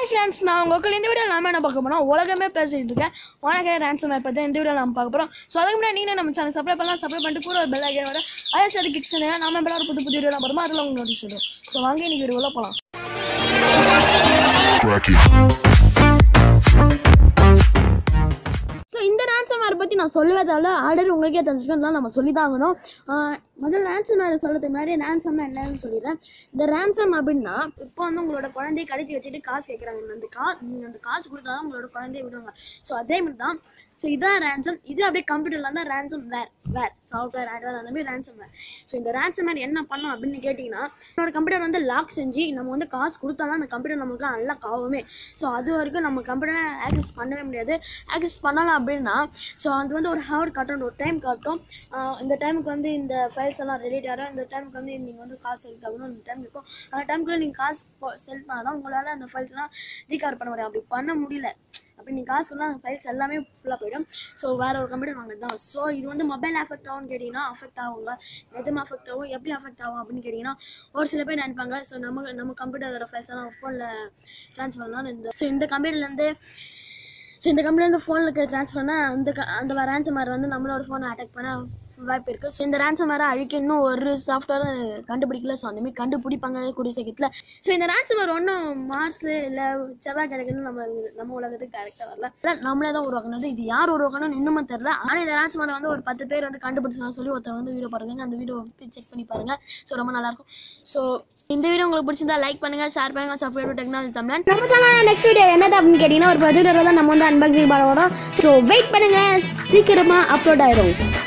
Hi friends நான் உங்களுக்கு இந்த வீடியோ நாம என்ன பார்க்க போறோம்? உலகமே பேசிட்டு இருக்கேன். உனக்கே ரேன்சம் ஆப் பற்றி இந்த வீடியோ நம்ம பார்க்க போகிறோம் ஸோ அதுக்கு முன்னாடி நீங்கள் நம்ம சேனல் சப்ளை பண்ணலாம். சப்ளை பண்ணிட்டு கூட ஒரு பெல் ஐக்கன் வர அதே சரி கிக்ஸ் நாம எல்லாரும் புது புது வீடியோ போகிறோமோ அதில் உங்களுக்கு நோட்டீஸ் வரும். ஸோ வாங்க இன்னைக்கு வீடியோவில் போகலாம் இந்த பற்றி நான் சொல்லவே ஆர்டர் உங்களுக்கே தெரிஞ்சுக்கணும் நம்ம சொல்லி தான் ஆகணும் ஆஹ் முதல்ல ரேன்சம் மேரை சொல்கிறதுக்கு முன்னாடி ரேன்சம்னா என்னன்னு சொல்லிடுறேன். இந்த ரேன்சம் அப்படின்னா இப்போ வந்து உங்களோட குழந்தைய கழுத்தி வச்சுட்டு காசு கேட்குறாங்க அந்த கா நீங்கள் அந்த காசு கொடுத்தா தான் உங்களோட குழந்தைய விடுவாங்க. ஸோ அதே மாதிரி தான் ஸோ இதான் ரேன்சம் இது அப்படியே கம்ப்யூட்டரில் தான் ransomware ware software hardware அந்த மாதிரி ரேன்சம் வேர் ஸோ இந்த ரேன்சம் வேர் என்ன பண்ணலாம் அப்படின்னு கேட்டிங்கன்னா ஒரு கம்ப்யூட்டர் வந்து லாக் செஞ்சு நம்ம வந்து காசு கொடுத்தா தான் அந்த கம்ப்யூட்டர் நமக்கு அன்லாக் ஆகுமே ஸோ அது வரைக்கும் நம்ம கம்ப்யூட்டரை ஆக்சஸ் பண்ணவே முடியாது. ஆக்சஸ் பண்ணலாம் அப்படின்னா ஸோ அது வந்து ஒரு ஹவர் காட்டும் ஒரு டைம் காட்டும். இந்த டைமுக்கு வந்து இந்த ஃபைல்ஸ் எல்லாம் ரெடி ஆகிடும் இந்த டைமுக்கு வந்து நீங்கள் வந்து காசு செலுத்த ஆகணும் இந்த டைம் இருக்கும் அந்த டைமுக்குள்ளே நீங்கள் காசு செலுத்தினா தான் உங்களால் அந்த ஃபைல்ஸ்லாம் ரீகார் பண்ண முடியும். அப்படி பண்ண முடியல. அப்படி நீங்கள் காசு கொடுத்தா அந்த ஃபைல்ஸ் எல்லாமே ஃபுல்லாக போயிடும். ஸோ வேற ஒரு கம்ப்யூட்டர் வாங்கினது தான் ஸோ இது வந்து மொபைல் அஃபெக்ட் ஆகும்னு கேட்டிங்கன்னா அஃபெக்ட் ஆகுங்க. நிஜமாக அஃபெக்ட் ஆகும். எப்படி அஃபெக்ட் ஆகும் அப்படின்னு கேட்டிங்கன்னா ஒரு சில பேர் நினைப்பாங்க ஸோ நம்ம நம்ம கம்ப்யூட்டர் ஃபைல்ஸ் எல்லாம் ஃபோனில் ட்ரான்ஸ்ஃபர் பண்ணலாம் இந்த ஸோ இந்த கம்ப்யூட்டர்லேருந்து ஸோ இந்த கம்பெனிலேருந்து ஃபோனுக்கு ட்ரான்ஸ்ஃபர் பண்ணால் அந்த வர அந்த மாதிரி வந்து நம்மளோட ஃபோனை அட்டாக் பண்ணால் வாய்ப்பு இருக்குது ஸோ இந்த ரேன்சம் வேறு அழிக்க இன்னும் ஒரு சாஃப்ட்வேரும் கண்டுபிடிக்கல. ஸோ அந்தமாதிரி கண்டுபிடிப்பாங்க கூடிய சீக்கிரத்தில். ஸோ இந்த ரேன்சம் ஒன்றும் மார்ஸ் இல்லை செவ்வாய் கிடைக்கிறது நம்ம நம்ம உலகத்துக்கு கரெக்டாக வரல. இல்லை நம்மளே தான் உருவாக்கணும் இது யார் உருவாக்கணும்னு இன்னுமே தெரில ஆனால் இந்த ரேன்சம் வந்து ஒரு பத்து பேர் வந்து கண்டுபிடிச்சாங்க சொல்லி ஒருத்தர் வந்து வீடியோ பாருங்க. அந்த வீடியோ செக் பண்ணி பாருங்கள் ஸோ ரொம்ப நல்லாயிருக்கும். ஸோ இந்த வீடியோ உங்களுக்கு பிடிச்சிருந்தா லைக் பண்ணுங்க ஷேர் பண்ணுங்க. சப்ஸ்கிரைப் டெக்னாலஜி தமிழ் நம்ம சேனல் நெக்ஸ்ட் வீடியோ என்னது அப்படின்னு கேட்டிங்கன்னா ஒரு ப்ரொஜெக்டர் தான் நம்ம வந்து அன்பாக்சிங் பண்ண வரோம் ஸோ வெயிட் பண்ணுங்க. சீக்கிரமாக அப்லோட் ஆயிடும்